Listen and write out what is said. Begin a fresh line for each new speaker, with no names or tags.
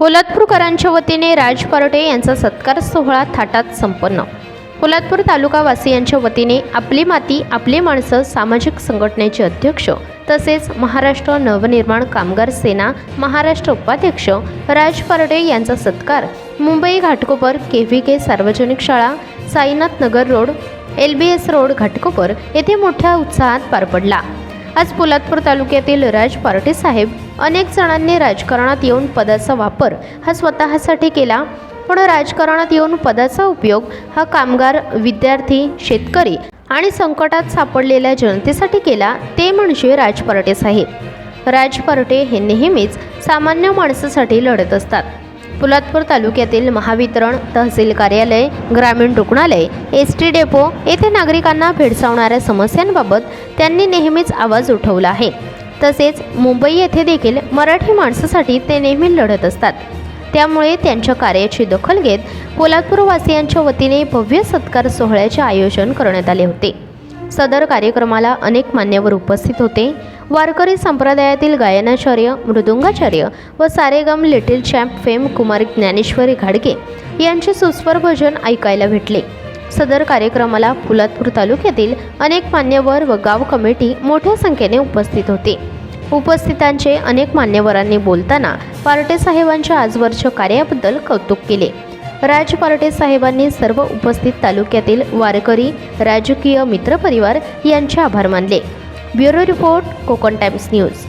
पोलादपूरकरांच्या वतीने राज पारटे यांचा सत्कार सोहळा थाटात संपन्न. पोलादपूर तालुकावासियांच्या वतीने आपली माती आपली माणसं सामाजिक संघटनेचे अध्यक्ष तसेच महाराष्ट्र नवनिर्माण कामगार सेना महाराष्ट्र उपाध्यक्ष राज पारडे यांचा सत्कार Mumbai Ghatkopar K V K सार्वजनिक शाळा Sainath Nagar road L B S road Ghatkopar येथे मोठ्या उत्साहात पार पडला. आज पोलादपूर तालुक्यातील राज पार्टे साहेब अनेक जणांनी राजकारणात येऊन पदाचा वापर हा स्वतःसाठी केला. पण राजकारणात येऊन पदाचा उपयोग हा कामगार विद्यार्थी शेतकरी आणि संकटात सापडलेल्या जनतेसाठी केला ते म्हणजे राज पार्टे साहेब. राज पार्टे हे नेहमीच सामान्य माणसासाठी लढत असतात. पोलादपूर तालुक्यातील महावितरण तहसील कार्यालय ग्रामीण रुग्णालय एस टी डेपो येथे नागरिकांना भेडसावणाऱ्या समस्यांबाबत त्यांनी नेहमीच आवाज उठवला आहे. तसेच मुंबई येथे देखील मराठी माणसासाठी ते नेहमी लढत असतात. त्यामुळे त्यांच्या कार्याची दखल घेत कोल्हापूरवासियांच्या वतीने भव्य सत्कार सोहळ्याचे आयोजन करण्यात आले होते. सदर कार्यक्रमाला अनेक मान्यवर उपस्थित होते. वारकरी संप्रदायातील गायनाचार्य मृदुंगाचार्य व Saregama little champ fame Kumar Dnyaneshwari घाडगे यांचे सुस्वर भजन ऐकायला भेटले. सदर कार्यक्रमाला पोलादपूर तालुक्यातील अनेक मान्यवर व गाव कमिटी मोठ्या संख्येने उपस्थित होते. उपस्थितांचे अनेक मान्यवरांनी बोलताना पार्टे साहेबांच्या आजवरच्या कार्याबद्दल कौतुक केले. राज पार्टे साहेबांनी सर्व उपस्थित तालुक्यातील वारकरी राजकीय मित्रपरिवार यांचे आभार मानले. Bureau report Konkan Times News.